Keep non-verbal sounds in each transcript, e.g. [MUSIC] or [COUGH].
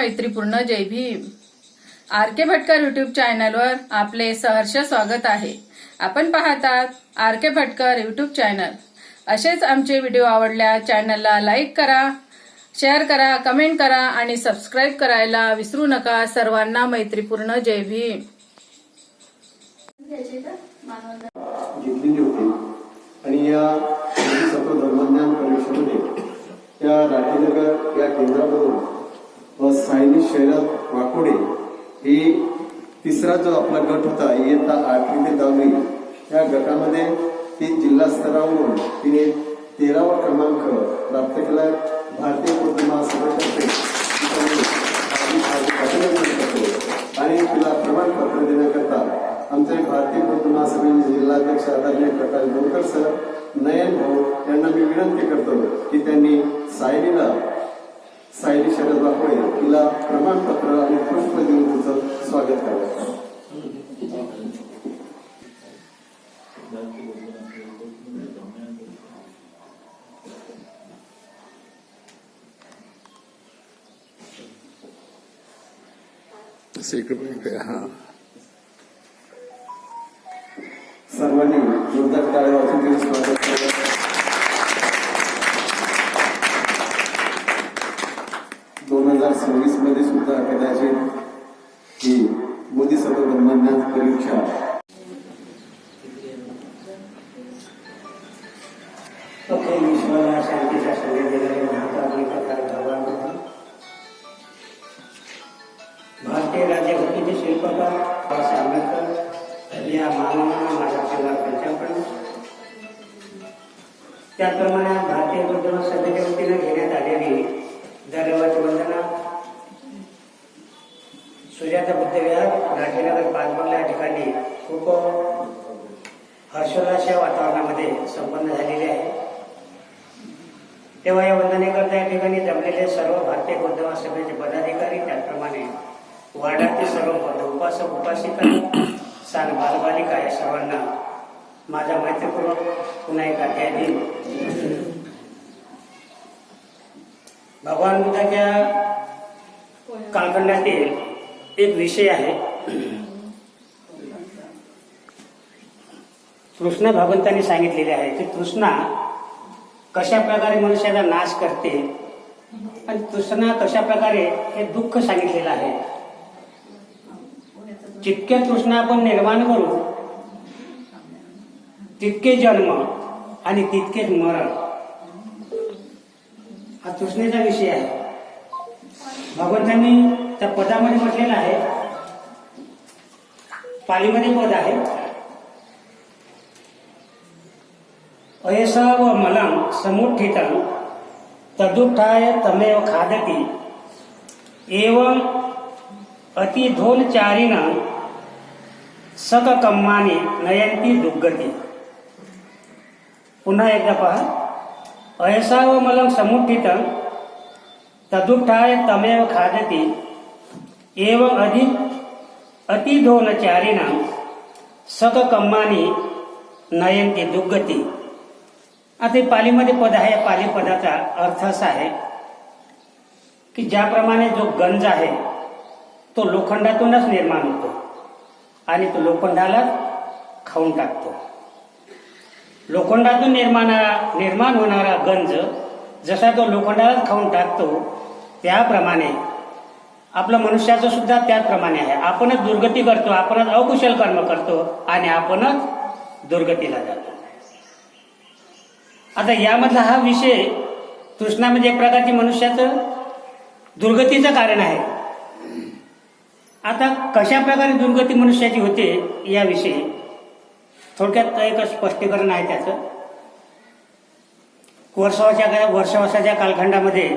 मैत्रीपूर्ण Jai Bhim. R K Bhatkar YouTube चॅनलवर आपले सहर्ष स्वागत आहे. आपण पाहतात R K Bhatkar YouTube channel असेच आमचे व्हिडिओ आवडल्या चॅनलला लाईक करा शेअर करा कमेंट करा आणि सबस्क्राईब करायला विसरू नका. सर्वांना मैत्रीपूर्ण जय भीम. घेतलेली होती. आणि या धर्मज्ञान परीक्षेमध्ये त्या राठीनगर या केंद्रामधून व सायनी शहरात वाकोडे हे तिसरा जो आपला गट होता इयत्ता आठवी ते दहावी या गटामध्ये ती जिल्हा स्तरावरून तिने तेरावा क्रमांक प्राप्त केला. भारतीय बौद्ध महासभेतर्फे आणि तिला प्रमाणपत्र देण्याकरता आमचे भारतीय बौद्ध महासभेचे जिल्हाध्यक्ष आदरणीय प्रकाश बोरकर सर नयन भाऊ यांना मी विनंती करतो की त्यांनी सायलीला सायली शरद वाकोडे तिला प्रमाणपत्र आणि पुष्प देऊन तिचं स्वागत हा. सर्वांनी जोरदार टाळ्या तिचं स्वागत शांतीचा संदेश देणारे भगवान भारतीय राज्यघटनेचे शिल्पकार बाबासाहेब आंबेडकर या मानवांना माझा पहिला पंचापण त्याचप्रमाणे भारतीय बुद्ध सभेच्या वतीनं घेण्यात आलेली दरवर्षी वंदना सुजाता बुद्ध विहार राठीनगर पाचबंगला या ठिकाणी खूप हर्षोल्लास वातावरणामध्ये संपन्न झालेली आहे. तेव्हा या वंदनेकरता या ठिकाणी जमलेले सर्व भारतीय बौद्ध महासभेचे पदाधिकारी त्याचप्रमाणे वार्डातील सर्व बौद्ध उपासक उपासिका सान बालबालिका या सर्वांना माझ्या मैत्रीपूर्वक पुन्हा एक अध्याय देईल भगवान बुद्धाच्या कालखंडातील एक विषय आहे. [CLEARS THROAT] कृष्ण भगवंतांनी सांगितलेले आहे की कृष्णा कशा प्रकारे मनुष्याचा नाश करते आणि तृष्णा कशा प्रकारे हे दुःख सांगितलेलं आहे? जितके तृष्णा आपण निर्माण करू तितके जन्म आणि तितकेच मरण. हा तृष्णेचा विषय आहे. भगवंतांनी त्या पदामध्ये म्हटलेलं आहे. पालीमध्ये पद आहे. अयसा व मलं समुत्थितं तदुत्थाय तमेव खादति। एवं अतिधोलचारिणं सककम्माने नयंती दुर्गती। पुन्हा एकदा पहा अयसा व मलं समुत्थितं तदुत्थाय तमेव खादति। एवं अधिक अतिधोलचारिणं सककम्माने नयंती दुर्गती। आता हे पालीमध्ये पद आहे या पाली पदाचा अर्थ असा आहे की ज्याप्रमाणे जो गंज आहे तो लोखंडातूनच निर्माण होतो आणि तो लोखंडाला खाऊन टाकतो. लोखंडातून निर्माण निर्माण होणारा गंज जसा तो लोखंडाला खाऊन टाकतो त्याप्रमाणे आपलं मनुष्याचं सुद्धा त्याचप्रमाणे आहे. आपणच दुर्गती करतो आपणच अकुशल कर्म करतो आणि आपणच दुर्गतीला जातो. आता यामधला हा विषय तृष्णा म्हणजे एक प्रकारची मनुष्याचं दुर्गतीचं कारण आहे. आता कशा प्रकारे दुर्गती मनुष्याची होते याविषयी थोडक्यात एक स्पष्टीकरण आहे त्याचं. वर्षाच्या वर्षवासाच्या कालखंडामध्ये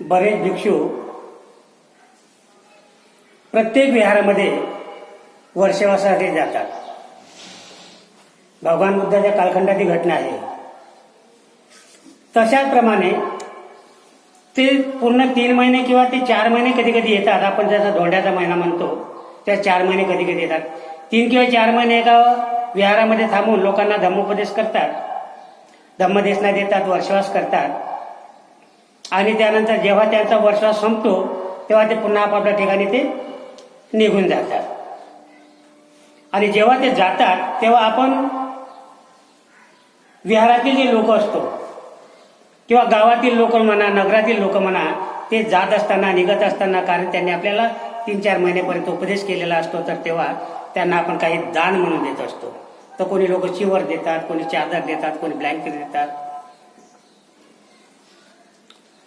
बरेच भिक्षू प्रत्येक विहारामध्ये वर्षवासासाठी जातात. भगवान बुद्धाच्या कालखंडाची घटना आहे. तशाचप्रमाणे ते पूर्ण तीन महिने किंवा ते चार महिने कधी कधी येतात. आपण ज्याचा धोंड्याचा महिना म्हणतो त्या चार महिने कधी कधी येतात. तीन किंवा चार महिने एका विहारामध्ये थांबून लोकांना धम्मोपदेश करतात. धम्मदेशना देतात वर्षवास करतात. आणि त्यानंतर जेव्हा त्यांचा वर्षवास संपतो तेव्हा ते पुन्हा आपापल्या ठिकाणी ते निघून जातात. आणि जेव्हा ते जातात तेव्हा आपण विहारातील जे लोक असतो किंवा गावातील लोक म्हणा नगरातील लोक म्हणा ते जात असताना निघत असताना कारण त्यांनी आपल्याला तीन चार महिन्यापर्यंत उपदेश केलेला असतो तर तेव्हा त्यांना आपण काही दान म्हणून देत असतो. तर कोणी लोक चिवर देतात कोणी चादर देतात कोणी ब्लँकेट देतात.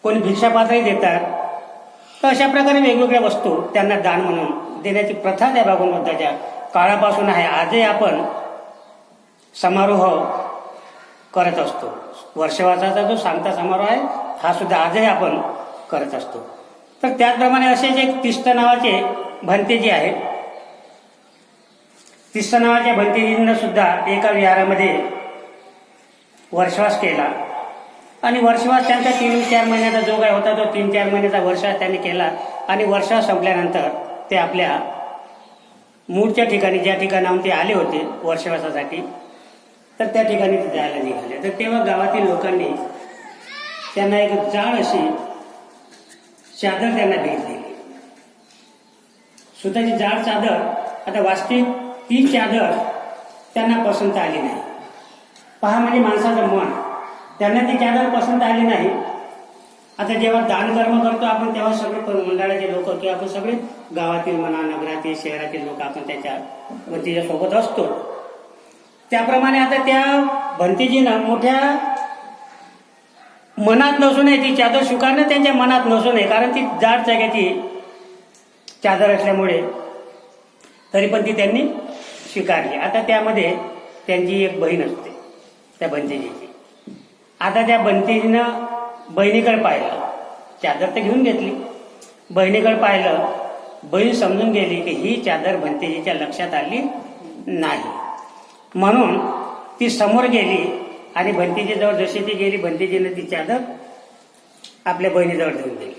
कोणी भिक्षापात्रही देतात. तर अशा प्रकारे वेगवेगळ्या वस्तू त्यांना दान म्हणून देण्याची प्रथा त्या भागवताच्या काळापासून आहे. आजही आपण समारोह करत असतो. वर्षवासाचा जो सांगता समारोह आहे हा सुद्धा आजही आपण करत असतो. तर त्याचप्रमाणे असेच एक तिष्ट नावाचे भंतेजी आहेत तिष्ट नावाच्या भंतेजींना सुद्धा एका विहारामध्ये वर्षवास केला. आणि वर्षवास त्यांचा तीन चार महिन्याचा जो काय होता तो तीन चार महिन्याचा वर्षवास त्यांनी केला. आणि वर्षवास संपल्यानंतर ते आपल्या मूळच्या ठिकाणी ज्या ठिकाणाहून ते आले होते वर्षवासासाठी तर त्या ठिकाणी जायला निघाले. तर तेव्हा गावातील लोकांनी त्यांना एक जाळ अशी चादर त्यांना भेट दिली. स्वतःची जाड चादर आता वास्तविक ती चादर त्यांना पसंत आली नाही. पहा म्हणजे माणसाचं मन. त्यांना ती चादर पसंत आली नाही. आता जेव्हा दानकर्म करतो आपण तेव्हा सगळे मंडळाचे लोक किंवा आपण सगळे गावातील म्हणा नगरातील शहरातील लोक आपण त्याच्या वतीच्या सोबत असतो. त्याप्रमाणे आता त्या भंतीजीनं मोठ्या मनात नसून आहे ती चादर स्वीकारणं त्यांच्या मनात नसून आहे कारण ती जाड जाग्याची चादर असल्यामुळे. तरी पण ती त्यांनी स्वीकारली. आता त्यामध्ये त्यांची एक बहीण असते त्या बंतीजीची आता त्या बंतीजीनं बहिणीकडे पाहिलं. चादर तर घेऊन घेतली. बहिणीकडे पाहिलं. बहीण समजून गेली की ही चादर भंतेजीच्या लक्षात आली नाही. म्हणून ती समोर गेली आणि भंतीजीजवळ जशी ती गेली भंतीजीने ती चादर आपल्या बहिणीजवळ देऊन दिली.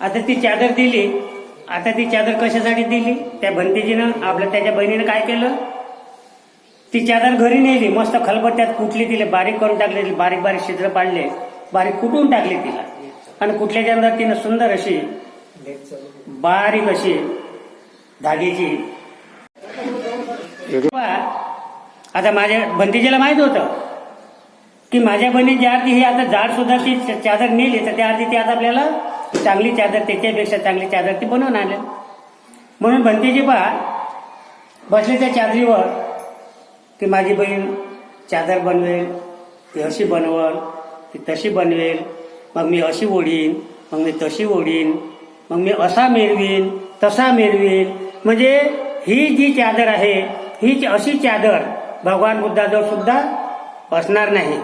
आता ती चादर दिली. आता ती चादर कशासाठी दिली? त्या भंतीजीनं आपल्या त्याच्या बहिणीनं काय केलं? ती चादर घरी नेली. मस्त खलबत्त्यात कुटली तिला बारीक करून टाकले बारीक बारीक छिद्र पाडले बारीक कुटून टाकली तिला. आणि कुठल्याच्या अंदर तिनं सुंदर अशी बारीक अशी धागेची आता माझ्या भंतीजीला माहीत होतं की माझ्या बहिणीची आरती ही आता जाड सुद्धा ती चादर नेली तर त्या आरती ती आता आपल्याला चांगली चादर त्याच्यापेक्षा चांगली चादर ती बनवून आल्या म्हणून भंतीजी पहा बसले त्या चादरीवर की माझी बहीण चादर बनवेल ती अशी बनवल ती तशी बनवेल मग मी अशी ओढीन मग मी तशी ओढीन मग मी असा मिरवीन तसा मिरवीन. म्हणजे ही जी चादर आहे ही अशी चादर भगवान बुद्धाजवळ सुद्धा असणार नाही.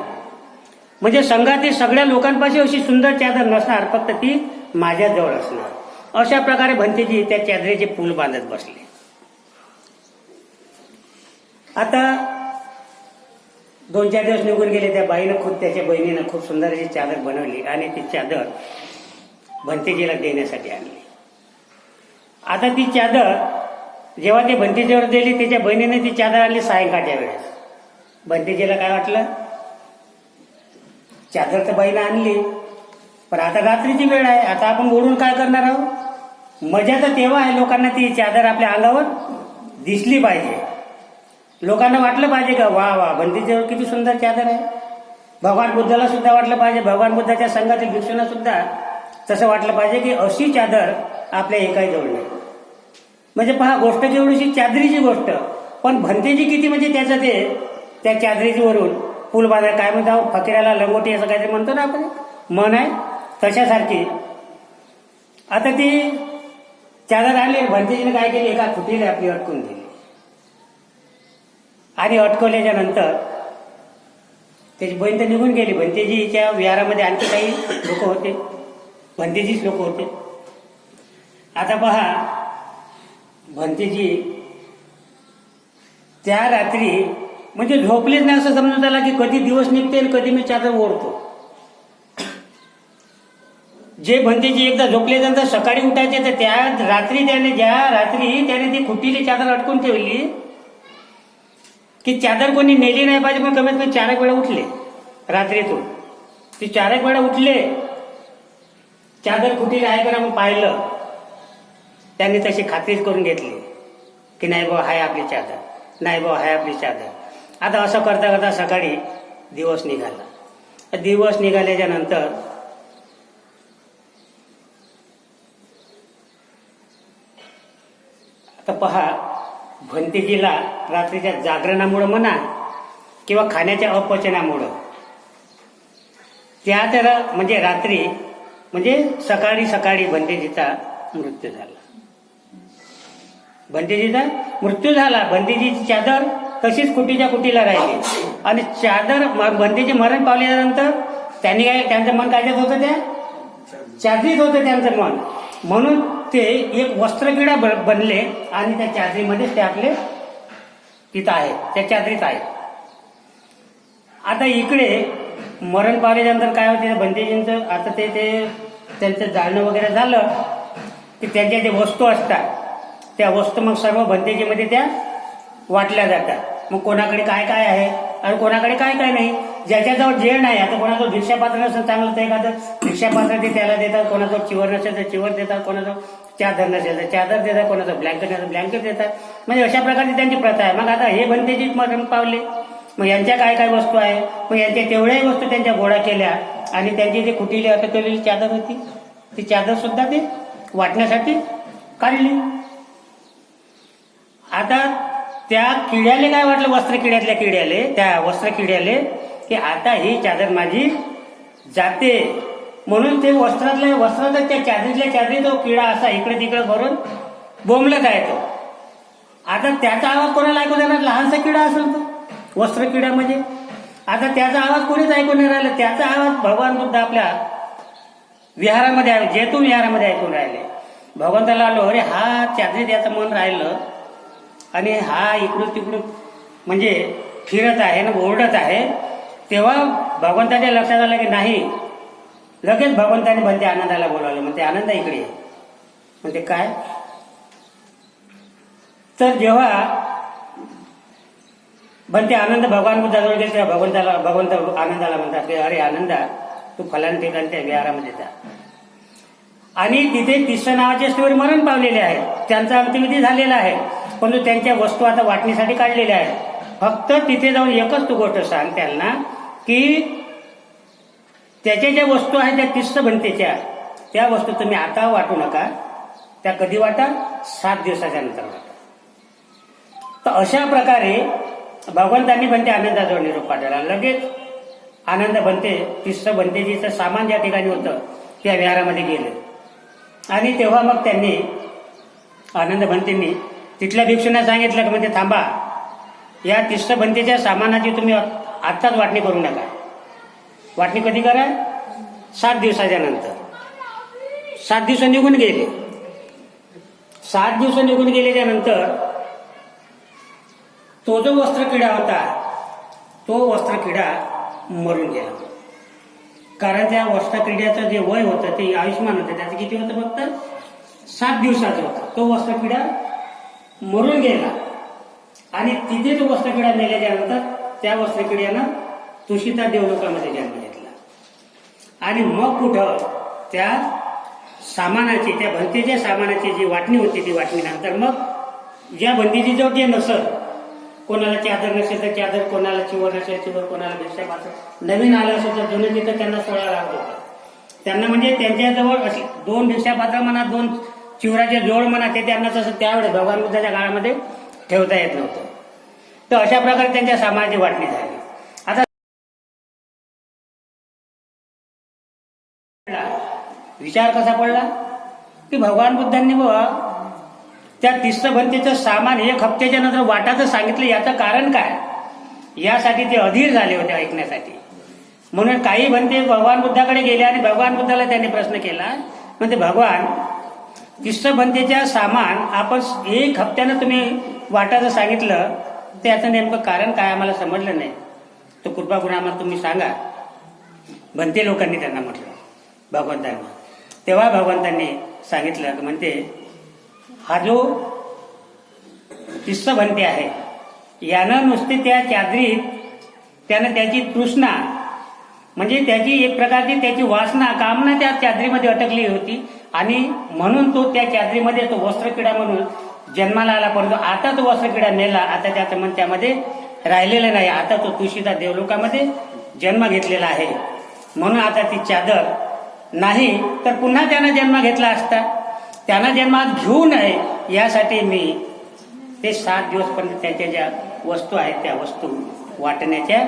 म्हणजे संघातील सगळ्या लोकांपाशी अशी सुंदर चादर नसणार फक्त ती माझ्याजवळ असणार. अशा प्रकारे भंतेजी त्या चादरीचे पूल बांधत बसले. आता दोन चार दिवस निघून गेले त्या बाईनं खूप त्याच्या बहिणीनं खूप सुंदर अशी चादर बनवली आणि ती चादर भंतेजीला देण्यासाठी आणली. आता ती चादर जेव्हा ती भंतीजीवर दिली त्याच्या बहिणीने ती चादर आणली सायंकाळच्या वेळेस. भंतीजीला काय वाटलं? चादर तर बाईनं आणली. पण आता रात्रीची वेळ आहे. आता आपण ओढून काय करणार आहोत? मजा तर तेव्हा आहे लोकांना ती चादर आपल्या अंगावर दिसली पाहिजे. लोकांना वाटलं पाहिजे का वा वा बंदीच्यावर किती सुंदर चादर आहे. भगवान बुद्धाला सुद्धा वाटलं पाहिजे. भगवान बुद्धाच्या संघातील भिक्षूंना सुद्धा तसं वाटलं पाहिजे की अशी चादर आपल्या एकाही जवळ नाही. म्हणजे पहा गोष्ट जेवढीशी चादरीची गोष्ट पण भंतेजी किती म्हणजे त्याचं ते त्या चादरीची वरून पूल बाजार काय म्हणतो फकीराला लंगोटी असं काहीतरी म्हणतो ना आपण मन आहे तशासारखी. आता ती चादर आली भंतेजीने काय केली एका खुटीला आपली अटकून दिली. आणि अटकवल्याच्या नंतर त्याची बहीण तर निघून गेली. भंतेजीच्या विहारामध्ये आणखी काही लोक होते. भंतेजीच लोक होते. आता पहा भंतेजी त्या रात्री म्हणजे झोपलेच नाही असं समजून आला की कधी दिवस निघते आणि कधी मी चादर ओढतो. जे भंतेजी एकदा झोपले झोपल्यानंतर सकाळी उठायचे तर त्या रात्री त्याने ज्या रात्री त्याने ती खुटीली चादर अटकून ठेवली की चादर कोणी नेली नाही पाहिजे पण कमीत कमी चार एक वेळा उठले रात्रीतून. ते चार एक वेळा उठले चादर खुटीला आहे का मग पाहिलं. त्यांनी तशी खात्रीच करून घेतली. की नाही बाबा हाय आपली चादर. नाही बाबा हाय आपली चादर. आता असं करता करता सकाळी दिवस निघाला. दिवस निघाल्याच्या नंतर आता पहा भंतीजीला रात्रीच्या जागरणामुळं म्हणा किंवा खाण्याच्या अपचनामुळं. त्या तर म्हणजे रात्री म्हणजे सकाळी सकाळी भंतेजीचा मृत्यू झाला. भंतेजीचा मृत्यू झाला. भंतेजीची चादर तशीच कुटीच्या कुटीला राहिली. आणि चादर म- मरण पावल्यानंतर त्यांनी काय त्यांचं मन कायच्यात होतं त्या चादरीत होतं त्यांचं मन. म्हणून ते एक वस्त्रकिडा ब- बनले आणि त्या चादरीमध्ये ते आपले तिथं आहेत त्या चादरीत आहेत आता इकडे मरण पावल्यानंतर काय होते बंदेजींचं आता ते ते त्यांचं जाळणं वगैरे झालं की त्यांच्या जे वस्तू असतात त्या वस्तू मग सर्व भंतेजीमध्ये त्या वाटल्या जातात. मग कोणाकडे काय काय आहे? आणि कोणाकडे काय काय नाही? ज्याच्याजवळ जे नाही आता कोणाजवळ भिक्षापात्र नसेल चांगलं तर एखादं भिक्षापात्र ते त्याला देतात कोणाजवळ चिवर नसेल तर चिवर देतात कोणाजवळ चादर नसेल तर चादर देतात कोणाचं ब्लँकेट नसेल ब्लँकेट देतात. म्हणजे अशा प्रकारची त्यांची प्रथा आहे. मग आता हे बंदेजी मरण पावले. मग यांच्या काय काय वस्तू आहे? मग यांच्या तेवढ्याही वस्तू त्यांच्या गोळा केल्या आणि त्यांची जी कुटीली अटकलेली चादर होती ती चादर सुद्धा ते वाटण्यासाठी काढली. आता त्या किड्याले काय वाटलं वस्त्र किड्यातल्या किड्याले? त्या वस्त्र किड्याले की आता ही चादर माझी जाते. म्हणून ते वस्त्रातल्या वस्त्रात त्या चादरीतल्या चादरी तो किडा असा इकडे तिकडे भरून बोंबलत आहे तो. आता त्याचा आवाज कोणाला ऐकू देणार? लहानसा किडा असेल तो. वस्त्र किडा म्हणजे. आता त्याचा आवाज कोणीच ऐकून नाही राहिला. त्याचा आवाज भगवान बुद्ध आपल्या विहारामध्ये आहे. जेतून विहारामध्ये ऐकून राहिले. भगवंताला आलो अरे हा चादरीत याचं मन राहिलं. आणि हा इकडून तिकडून म्हणजे फिरत आहे ना ओरडत आहे तेव्हा भगवंताच्या लक्षात आलं की नाही लगेच भगवंताने म्हणते आनंदाला बोलावलं. म्हणते आनंद इकडे म्हणते काय? तर जेव्हा बनते आनंद भगवान बुद्धाजवळ गेले तेव्हा भगवंताला भगवंत आनंदाला म्हणतात की अरे आनंदा तू फलान ठिकाणी त्या विहारामध्ये जा. आणि तिथे कृष्ण नावाचे स्टोरी मरण पावलेले आहेत त्यांचा अंत्यविधी झालेला आहे. परंतु त्यांच्या वस्तू आता वाटणीसाठी काढलेल्या आहेत. फक्त तिथे जाऊन एकच तू गोष्ट सांग त्यांना की त्याच्या ज्या वस्तू आहेत त्या तिस्त बनतेच्या त्या वस्तू तुम्ही आता वाटू नका. त्या कधी वाटा? सात दिवसाच्या नंतर वाटा. तर अशा प्रकारे भगवंतांनी बनते आनंदाजवळ निरोप पाठवला लगेच आनंद बनते तिस्त बनतेजीचं सामान ज्या ठिकाणी होतं त्या विहारामध्ये गेलं. आणि तेव्हा मग त्यांनी आनंद बनतेंनी तिथल्या भिक्षूंना सांगितलं की म्हणजे थांबा. या तिस्त सामानाची तुम्ही आत्ताच वाटणी करू नका. वाटणी कधी करा? सात दिवसाच्या नंतर. सात दिवस निघून गेले. सात दिवस निघून गेल्याच्यानंतर तो जो वस्त्र किडा होता तो वस्त्र किडा मरून गेला. कारण त्या वस्त्र किड्याचं जे वय होतं ते आयुष्यमान होतं त्याचं किती होतं फक्त? सात दिवसाचं होतं. तो वस्त्र किडा मरून गेला. आणि तिथे जो वस्त्र नेल्या मेल्याच्या त्या वस्त्र तुषिता देवलोकामध्ये जन्म घेतला. आणि मग कुठं त्या सामानाची त्या भंतीच्या सामानाची जी वाटणी होती ती वाटणीनंतर मग ज्या भंतीची जवळ जे नसल कोणाला चादर नसेल तर चादर कोणाला चिवर नसेल चिवर कोणाला भिक्षा पात्र नवीन आलं असेल तर जुने तिथं त्यांना सोळा लागत होतं त्यांना म्हणजे त्यांच्याजवळ अशी दोन भिक्षा पात्र म्हणा दोन चिवराचे जोड म्हणा ते त्यांना तसं त्यावेळेस भगवान बुद्धाच्या काळामध्ये ठेवता येत नव्हतं. तर अशा प्रकारे त्यांच्या सामानाची वाटणी झाली. आता विचार कसा पडला? की भगवान बुद्धांनी बुवा त्या तिस्त भंतीचं सामान एक हप्त्याच्या नंतर वाटाचं सांगितलं याचं कारण काय? यासाठी ते अधीर झाले होते ऐकण्यासाठी. म्हणून काही भंते भगवान बुद्धाकडे गेले आणि भगवान बुद्धाला त्यांनी प्रश्न केला म्हणजे भगवान तिस्त सामान आपण एक हप्त्यानं तुम्ही वाटायचं सांगितलं त्याचं नेमकं कारण काय आम्हाला समजलं नाही. तर कृपा करून आम्हाला तुम्ही सांगा. भंते लोकांनी त्यांना म्हटलं भगवंतांना. तेव्हा भगवंतांनी सांगितलं की म्हणते हा जो तिस्त आहे यानं नुसते त्या चादरीत त्यानं त्याची तृष्णा म्हणजे त्याची एक प्रकारची त्याची वासना कामना त्या चादरीमध्ये अटकली होती. आणि म्हणून तो त्या चादरीमध्ये तो वस्त्रकिडा म्हणून जन्माला आला परंतु आता तो वस्त्रकिडा नेला आता त्याचं मन त्यामध्ये राहिलेलं नाही. आता तो तुळशीदा देवलोकामध्ये जन्म घेतलेला आहे. म्हणून आता ती चादर नाही तर पुन्हा त्यानं जन्म घेतला असता. त्यांना जन्मात घेऊ नये यासाठी मी ते सात दिवसपर्यंत त्याच्या ज्या वस्तू आहेत त्या वस्तू वाटण्याच्या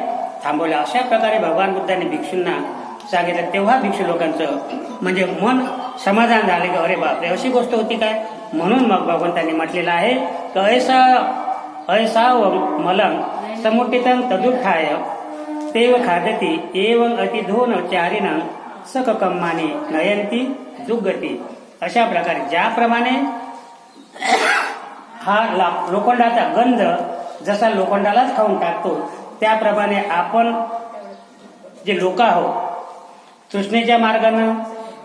थांबवल्या. अशा प्रकारे भगवान बुद्धाने भिक्षूंना सांगितलं. तेव्हा भिक्षू लोकांचं म्हणजे मन समाधान झाले की? अरे बापरे अशी गोष्ट होती काय? म्हणून मग भगवंतांनी म्हटलेलं आहे की ऐसा ऐसा व मलम समुटितन तदुठाय तेव खादती एवं अतिधोन चारिण सककम्मानी नयंती जुगती अशा प्रकारे ज्याप्रमाणे हा ला- लोखंडाचा गंध जसा लोखंडालाच खाऊन टाकतो त्याप्रमाणे आपण जे लोक आहोत तृष्णेच्या मार्गानं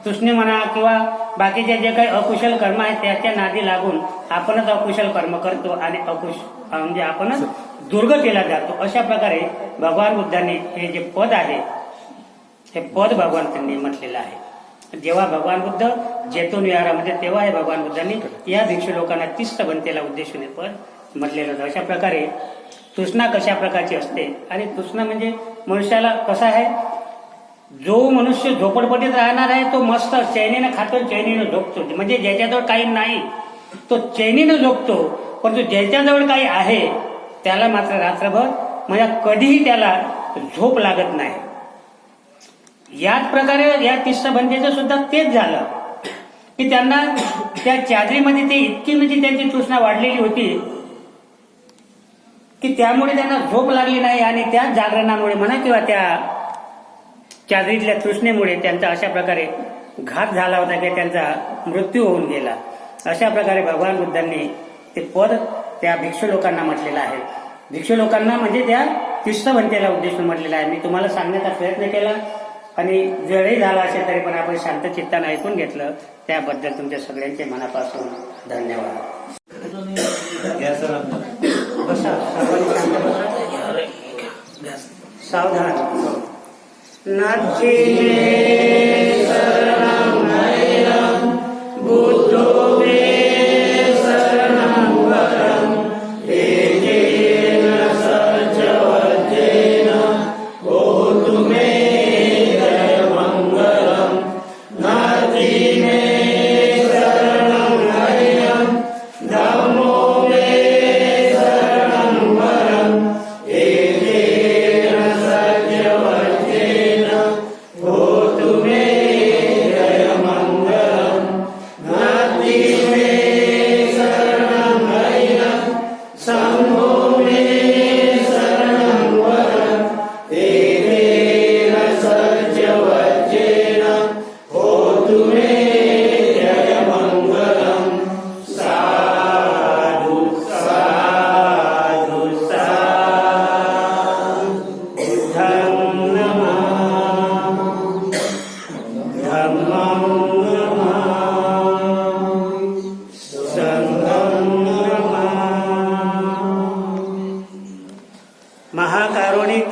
तृष्णे म्हणा किंवा बाकीचे जे काही अकुशल कर्म आहेत त्याच्या नादी लागून आपणच अकुशल कर्म करतो आणि अकुश म्हणजे आपणच दुर्गतीला जातो. अशा प्रकारे भगवान बुद्धांनी हे जे पद आहे हे पद भगवंतांनी म्हटलेलं आहे. जेव्हा भगवान बुद्ध जेतून विहारामध्ये तेव्हा हे भगवान बुद्धांनी या भिक्षू लोकांना तिस्त बनतेला उद्देशून हे पद म्हटलेलं होतं. अशा प्रकारे तृष्णा कशा प्रकारची असते? आणि तृष्णा म्हणजे मनुष्याला कसा आहे? जो मनुष्य झोपडपट्टीत राहणार आहे तो मस्त चैनीनं खातो चैनीनं झोपतो. म्हणजे ज्याच्याजवळ काही नाही तो चैनीनं झोपतो. परंतु ज्याच्याजवळ काही आहे त्याला मात्र रात्रभर म्हणजे कधीही त्याला झोप लागत नाही. याच प्रकारे या तिष्ठबंदीचं सुद्धा तेच झालं. की त्यांना त्या चादरीमध्ये ते इतकी म्हणजे त्यांची तृष्णा वाढलेली होती की त्यामुळे त्यांना झोप लागली नाही आणि त्या जागरणामुळे म्हणा किंवा त्या चादरीतल्या तृष्णेमुळे त्यांचा अशा प्रकारे घात झाला होता की त्यांचा मृत्यू होऊन गेला. अशा प्रकारे भगवान बुद्धांनी ते पद त्या भिक्षू लोकांना म्हटलेलं आहे. भिक्षू लोकांना म्हणजे त्या तिष्ठवंतेला उद्देशून म्हटलेलं आहे. मी तुम्हाला सांगण्याचा प्रयत्न केला आणि वेळही झाला असेल तरी पण आपण शांत चित्तानं ऐकून घेतलं. त्याबद्दल तुमच्या सगळ्यांचे मनापासून धन्यवाद. सावधान. not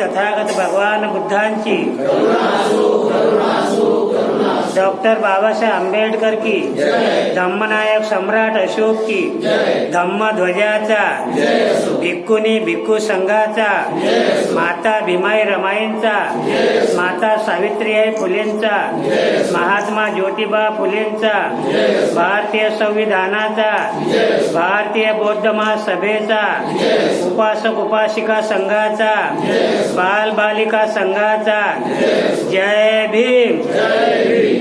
तथागत भगवान बुद्धांची डॉक्टर बाबासाहेब आंबेडकर की धम्मनायक सम्राट अशोक की धम्म ध्वजाचा भिक्खुनी भिक्खू संघाचा माता भीमाई रमाईंचा माता सावित्रीबाई फुलेंचा महात्मा ज्योतिबा फुलेंचा भारतीय संविधानाचा भारतीय बौद्ध महासभेचा उपासक उपासिका संघाचा बाल बालिका संघाचा जय भीम.